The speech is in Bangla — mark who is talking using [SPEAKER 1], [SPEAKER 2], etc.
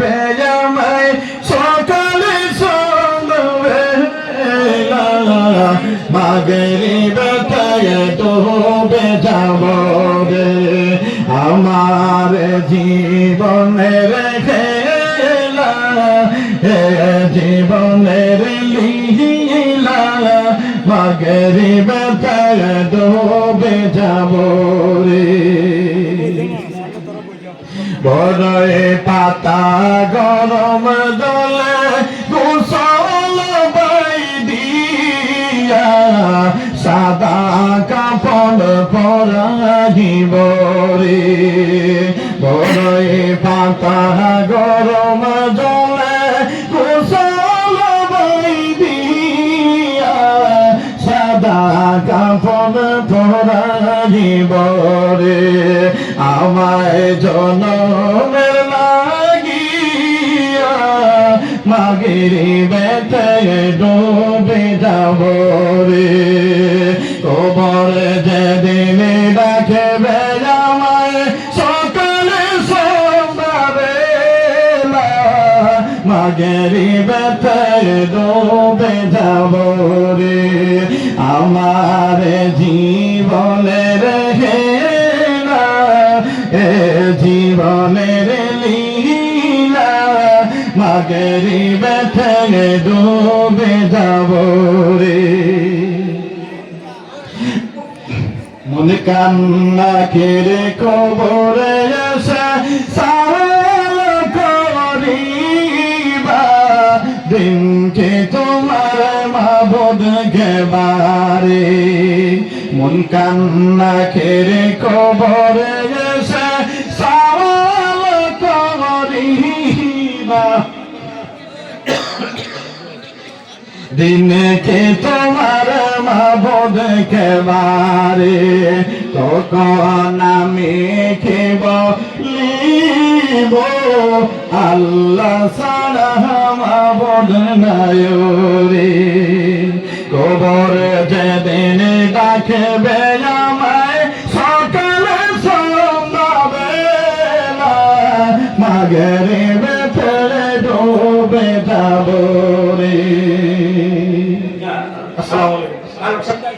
[SPEAKER 1] ডাকবে আমায় সকালে সন্ধ্যা মাগরি বেতায় ডুবে যাব রে আমার জীবনের খেলা হে জীবনের লীলা। মাগরি বেতায় ডুবে যাব বড়ে পাতা গরম জলে গোসল বাই দিয়া, সাদা কাপড় পরাইব রে। বড়ে পাতা গরম জলে গোসল বাই দিয়া, সাদা কাপড় পরাইব রে। আমায় জনমের লাগিয়া মাগিরি বেতে ডুবে যাব রে। কবর যেদিন ডাকবে আমায়, সকালে সন্ধ্যাবে মাগেরি বেতে ডুবে যাব রে। আমার জীবনের এ জীবনের লীলা, মাগেরি বেতে ডুবে যাব রে। মনে কান্না কেড়ে কবরে এসে সারাল করিবা, দিনকে তোমার মাবদ গেবারে মন কান্না কেড়ে কবরে দিনকে তোমার মা মাবদ কেবারে তখন আমি খেব লিব আল্লাহ সারা মাবদ নাই রে কবর যেদিন ডাকবে আমায়, সকালে সন্ধ্যাবেলা মাগরে আসসালামু আলাইকুম